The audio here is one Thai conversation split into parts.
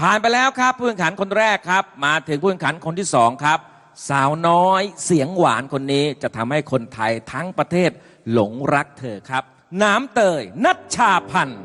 ผ่านไปแล้วครับผู้แข่งขันคนแรกครับ มาถึงผู้แข่งขันคนที่สองครับ สาวน้อยเสียงหวานคนนี้จะทำให้คนไทยทั้งประเทศหลงรักเธอครับ น้ำเตยนัชชาพันธ์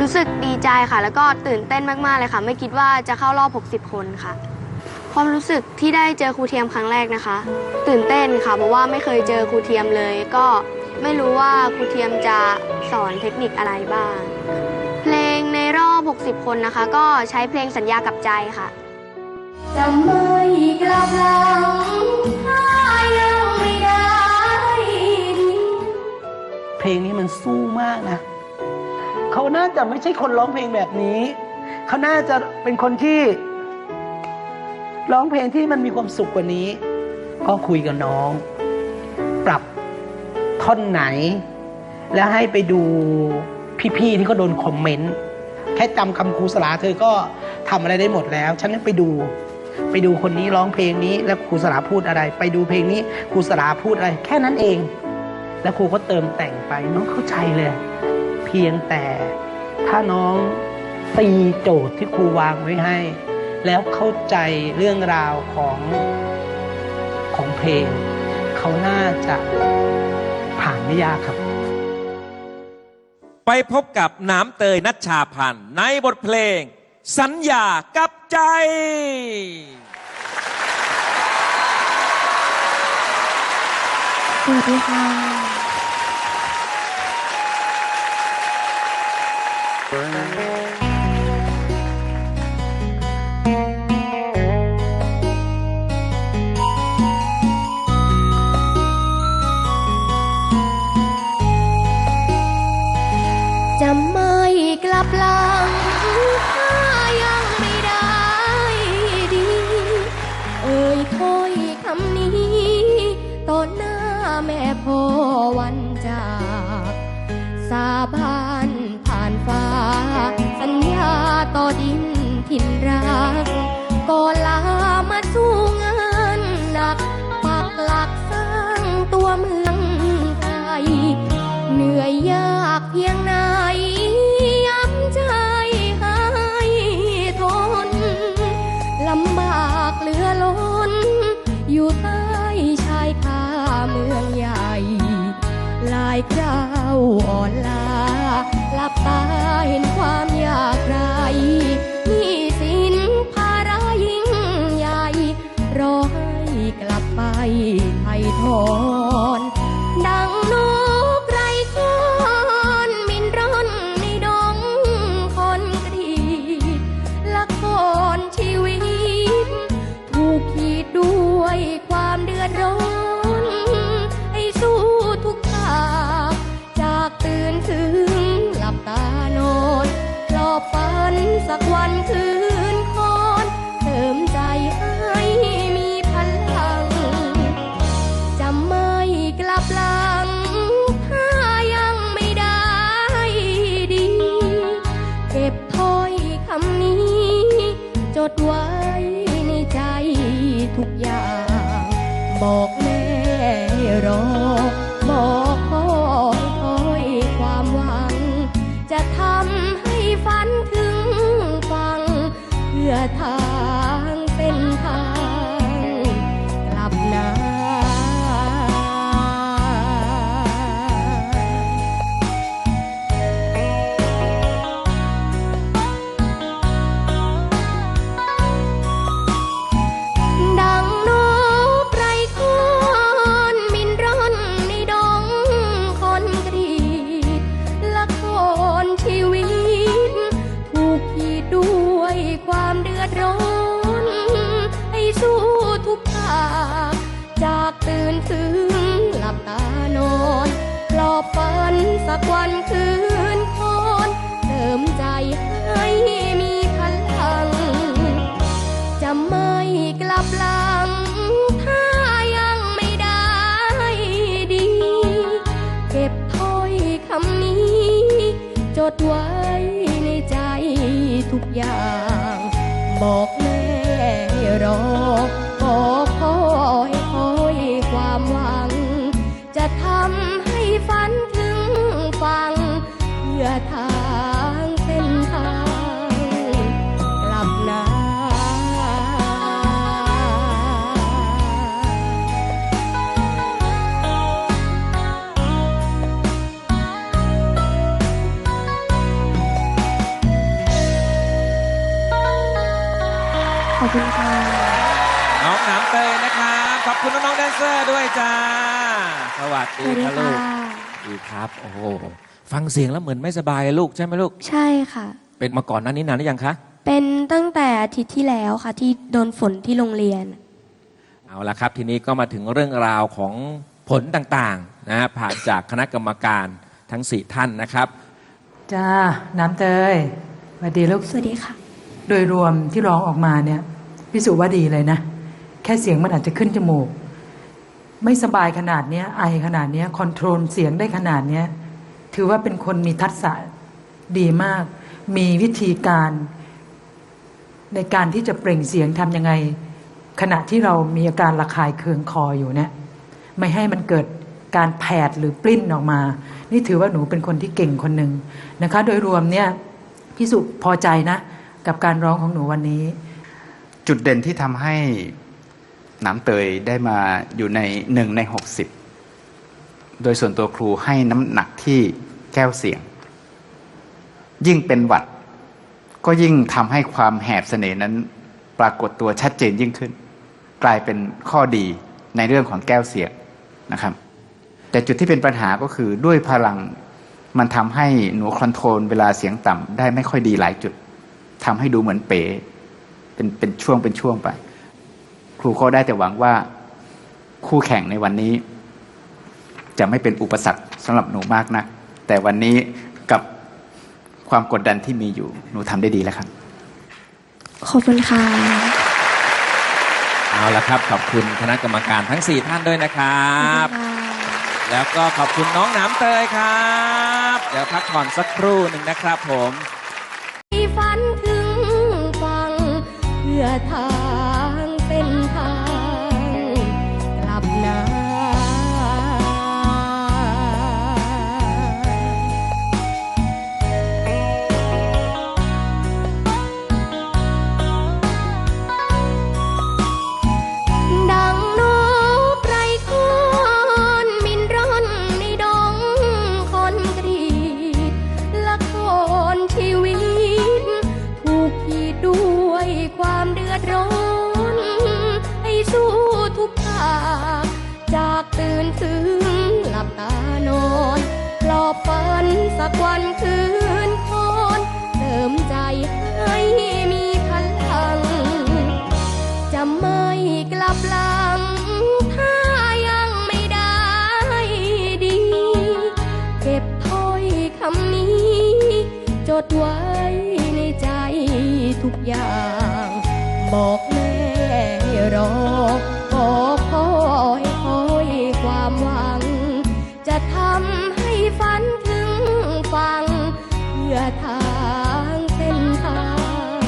รู้สึกดีใจค่ะ แล้วก็ตื่นเต้นมาก ๆ เลยค่ะ ไม่คิดว่าจะเข้ารอบ 60 คนค่ะ ความรู้สึกที่ได้เจอครูเทียมครั้งแรกนะคะ ตื่นเต้นค่ะเพราะว่าไม่เคยเจอครูเทียมเลย ก็ไม่รู้ว่าครูเทียมจะสอนเทคนิคอะไรบ้าง เพลงในรอบ 60 คนนะคะ ก็ใช้เพลงสัญญากับใจค่ะจะไม่กลับหลังถ้ายังไม่ได้ เพลงนี้มันสู้มากนะเขาน่าจะไม่ใช่คนร้องเพลงแบบนี้ เขาน่าจะเป็นคนที่ ร้องเพลงที่มันมีความสุขกว่านี้ ก็คุยกับน้อง ปรับท่อนไหน แล้วให้ไปดูพี่ๆที่เขาโดนคอมเมนต์แค่จำคำครูสลาเธอก็ทำอะไรได้หมดแล้ว ฉันไปดู ไปดูคนนี้ร้องเพลงนี้ แล้วครูสลาพูดอะไร ไปดูเพลงนี้ครูสลาพูดอะไร แค่นั้นเอง แล้วครูก็เติมแต่งไปน้องเข้าใจเลย เพียงแต่ถ้าน้องตีโจทย์ที่ครูวางไว้ให้ แล้วเข้าใจเรื่องราวของของเพลง เขาน่าจะผ่านไม่ยากครับ ไปพบกับน้ำเตยนัชชาพันธ์ในบทเพลง สัญญากับใจสวัสดีค่ะจะากเพียงไหนย้ำใจให้ทนลำบากเหลือล้น อยู่ใต้ชายคาเมืองใหญ่ หลายคราวอ่อนลาหลับตาเห็นความยากไรหนี่สินภาระยิ่งใหญ่ รอให้กลับไปไทยทอน บอกแม่รอ บอกพ่อคอยความหวัง จะทำให้ฝันถึงฟังเพื่อทาง เซอร์ด้วยจ้า สวัสสดีวัสดีครับลูค่ะกดีครับ โอ้โหฟังเสียงแล้วเหมือนไม่สบายเลยลูกใช่ไหมลูก ใช่ค่ะ เป็นมาก่อนหนั้นนี้นานหรือยังคะ เป็นตั้งแต่อาทิตย์ที่แล้วค่ะ ที่โดนฝนที่โรงเรียน เอาละครับ ทีนี้ก็มาถึงเรื่องราวของผลต่างๆนะฮะผ่านจากคณะกรรมการทั้ง4ท่านนะครับ จ้า น้ำเตยสวัสดีลูก สวัสดีค่ะ โดยรวมที่ร้องออกมาเนี่ยพิสูจน์ว่าดีเลยนะ แค่เสียงมันอาจจะขึ้นจมูก ไม่สบายขนาดเนี้ย ไอขนาดเนี้ยคอนโทรลเสียงได้ขนาดเนี้ย ถือว่าเป็นคนมีทักษะดีมาก มีวิธีการ ในการที่จะเปล่งเสียงทำยังไง ขณะที่เรามีอาการระคายเคืองคออยู่เนี่ยไม่ให้มันเกิดการแผดหรือปลิ้นออกมา นี่ถือว่าหนูเป็นคนที่เก่งคนหนึ่งนะคะ โดยรวมเนี่ยพี่สุพอใจนะ กับการร้องของหนูวันนี้ จุดเด่นที่ทำให้ น้ำเตยได้มาอยู่ในหนึ่งในหกสิบโดยส่วนตัวครูให้น้ำหนักที่แก้วเสียง ยิ่งเป็นหวัด ก็ยิ่งทำให้ความแหบเสน่ห์นั้น ปรากฏตัวชัดเจนยิ่งขึ้น กลายเป็นข้อดีในเรื่องของแก้วเสียงนะครับ แต่จุดที่เป็นปัญหาก็คือด้วยพลังมันทำให้หนูคอนโทรลเวลาเสียงต่ำได้ไม่ค่อยดีหลายจุดทำให้ดูเหมือนเป๋เป็นเป็นช่วงเป็นช่วงไป ครูก็ได้แต่หวังว่าคู่แข่งในวันนี้ จะไม่เป็นอุปสรรคสำหรับหนูมากนะัก แต่วันนี้กับความกดดันที่มีอยู่ หนูทำได้ดีแล้วครับ ขอบคุณค่ะเอาละครับ ขอบคุณคณะกรรมการทั้ง 4 ท่านด้วยนะครับขอบคุณค่ะแล้วก็ขอบคุณน้องน้ำเตยครับ เดี๋ยวพักผ่อนสักครู่หนึ่งนะครับผมที่ฝันถึงฟังเพื่อทา ดไว้ในใจทุกอย่าง บอกแม่รอขอคอยคอยความหวัง จะทำให้ฝันถึงฟังเพื่อทางเส้นทาง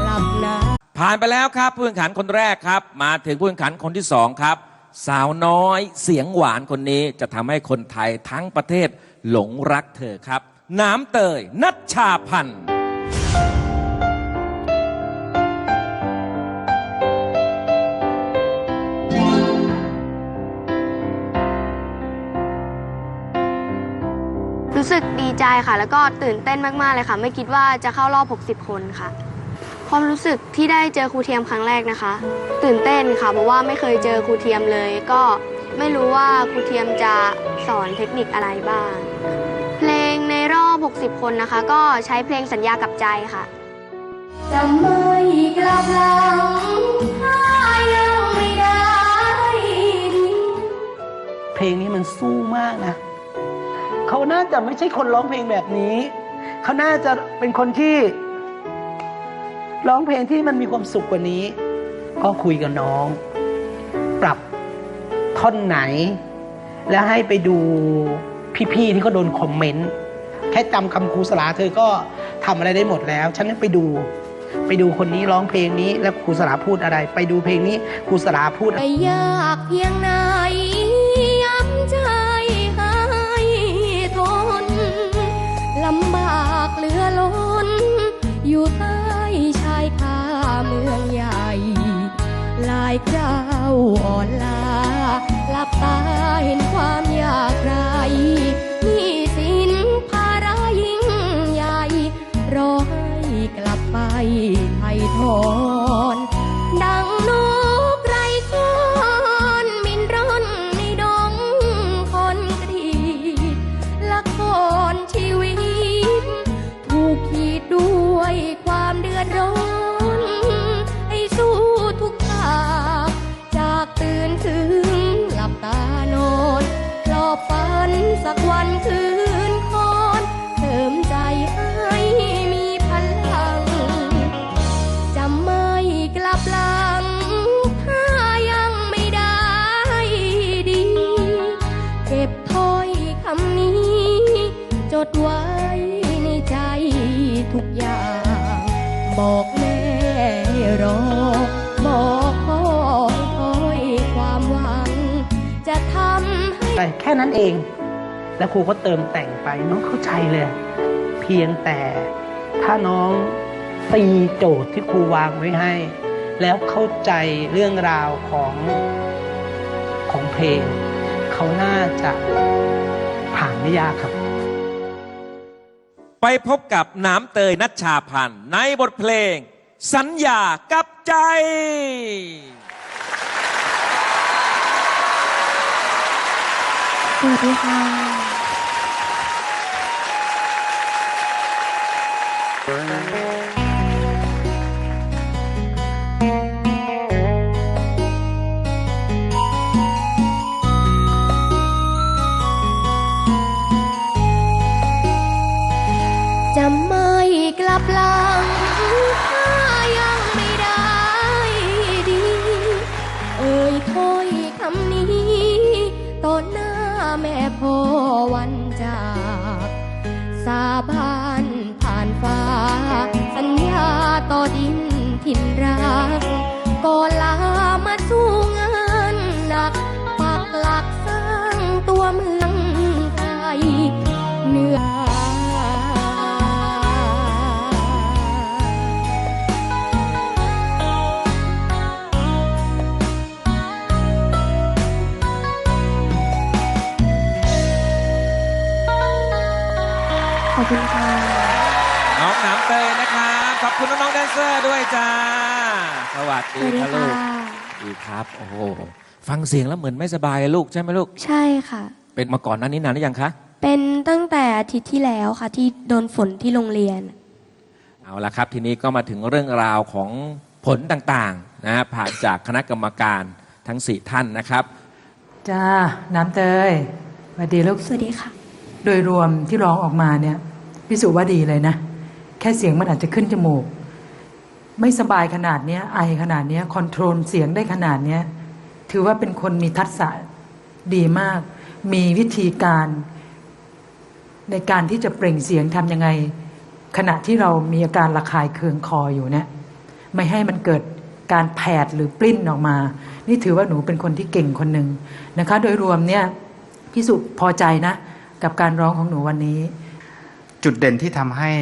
กลับนาผ่านไปแล้วครับผู้แข่งขันคนแรกครับ มาถึงผู้แข่งขันคนที่สองครับ สาวน้อยเสียงหวานคนนี้จะทำให้คนไทยทั้งประเทศหลงรักเธอครับ น้ำเตย นัชชาพันธ์รู้สึกดีใจค่ะ แล้วก็ตื่นเต้นมาก ๆ เลยค่ะ ไม่คิดว่าจะเข้ารอบ 60 คนค่ะ ความรู้สึกที่ได้เจอครูเทียมครั้งแรกนะคะ ตื่นเต้นค่ะ เพราะว่าไม่เคยเจอครูเทียมเลย ก็ไม่รู้ว่าครูเทียมจะสอนเทคนิคอะไรบ้าง 60 คนนะคะ ก็ใช้เพลงสัญญากับใจค่ะจะไม่กลับหลังถ้ายังไม่ได้ดีเพลงนี้มันสู้มากนะเขาน่าจะไม่ใช่คนร้องเพลงแบบนี้ เขาน่าจะเป็นคนที่ร้องเพลงที่มันมีความสุขกว่านี้ ก็คุยกับน้อง ปรับท่อนไหน แล้วให้ไปดูพี่ๆที่เขาโดนคอมเมนต์ แค่จำคำครูสลาเธอก็ทำอะไรได้หมดแล้ว ฉันไปดู ไปดูคนนี้ร้องเพลงนี้แล้วครูสลาพูดอะไร ไปดูเพลงนี้ครูสลาพูดไปยากเพียงไหน ให้ไทยทอง แค่นั้นเอง แล้วครูก็เติมแต่งไปน้องเข้าใจเลย เพียงแต่ถ้าน้องตีโจทย์ที่ครูวางไว้ให้ แล้วเข้าใจเรื่องราวของของเพลง เขาน่าจะผ่านไม่ยากครับ ไปพบกับน้ำเตยนัชชาพันธ์ในบทเพลง สัญญากับใจ สวัส วันจากสาบานผ่านฟ้า สัญญาต่อดินถิ่นรักก็ลา สวัสสดีวัสดีครับลูค่ะกดีครับ โอ้โหฟังเสียงแล้วเหมือนไม่สบายลูกใช่ไหมลูก ใช่ค่ะ เป็นมาก่อนหนั้นนี้นานหรือยังคะ เป็นตั้งแต่อาทิตย์ที่แล้วค่ะ ที่โดนฝนที่โรงเรียน เอาละครับ ทีนี้ก็มาถึงเรื่องราวของผลต่างๆนะฮะผ่านจากคณะกรรมการทั้ง 4 ท่านนะครับ จ้า น้ำเตยสวัสดีลูก สวัสดีค่ะ โดยรวมที่ร้องออกมาเนี่ยพิสูจน์ว่าดีเลยนะ แค่เสียงมันอาจจะขึ้นจมูก ไม่สบายขนาดเนี้ย ไอขนาดเนี้ยคอนโทรลเสียงได้ขนาดเนี้ยถือว่าเป็นคนมีทักษะดีมาก มีวิธีการ ในการที่จะเปล่งเสียงทำยังไง ขณะที่เรามีอาการระคายเคืองคออยู่เนี่ยไม่ให้มันเกิดการแผดหรือปลิ้นออกมา นี่ถือว่าหนูเป็นคนที่เก่งคนหนึ่งนะคะ โดยรวมเนี่ยพี่สุพอใจนะ กับการร้องของหนูวันนี้ จุดเด่นที่ทำให้